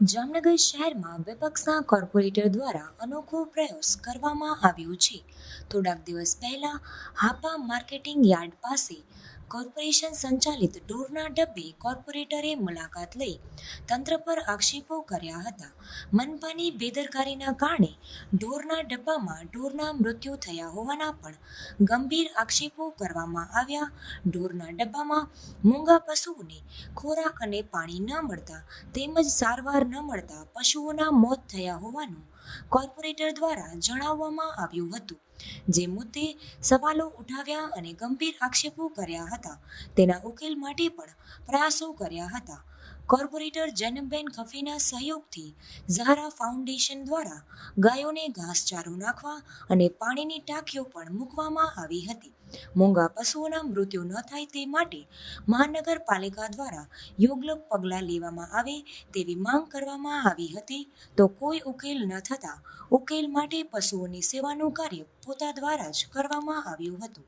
જામનગર શહેરમાં વિપક્ષના કોર્પોરેટર દ્વારા અનોખો પ્રયાસ કરવામાં આવ્યો છે. થોડાક દિવસ પહેલા, હાપા માર્કેટિંગ યાર્ડ પાસે કોર્પોરેશન સંચાલિત ઢોરના ડબ્બે કોર્પોરેટરે મુલાકાત લઈ તંત્ર પર આક્ષેપો કર્યા હતા. મનપાની બેદરકારીના કારણે ઢોરના ડબ્બામાં ઢોરના મૃત્યુ થયા હોવાના પણ ગંભીર આક્ષેપો કરવામાં આવ્યા. ઢોરના ડબ્બામાં મૂંગા પશુઓને ખોરાક અને પાણી ન મળતા તેમજ સારવાર ન મળતા પશુઓના મોત થયા હોવાનું કોર્પોરેટર દ્વારા જણાવવામાં આવ્યું હતું. જે મુદ્દે સવાલો ઉઠાવ્યા અને ગંભીર આક્ષેપો કર્યા હતા. તેના ઉકેલ માટે પણ પ્રયાસો કર્યા હતા. કોર્પોરેટર જનમબેન ખફીના સહયોગથી ઝારા ફાઉન્ડેશન દ્વારા ગાયોને ઘાસચારો નાખવા અને પાણીની ટાંકીઓ પણ મૂકવામાં આવી હતી. મૂંગા પશુઓના મૃત્યુ ન થાય તે માટે મહાનગરપાલિકા દ્વારા યોગ્ય પગલાં લેવામાં આવે તેવી માંગ કરવામાં આવી હતી. તો કોઈ ઉકેલ ન થતાં ઉકેલ માટે પશુઓની સેવાનું કાર્ય પોતા દ્વારા જ કરવામાં આવ્યું હતું.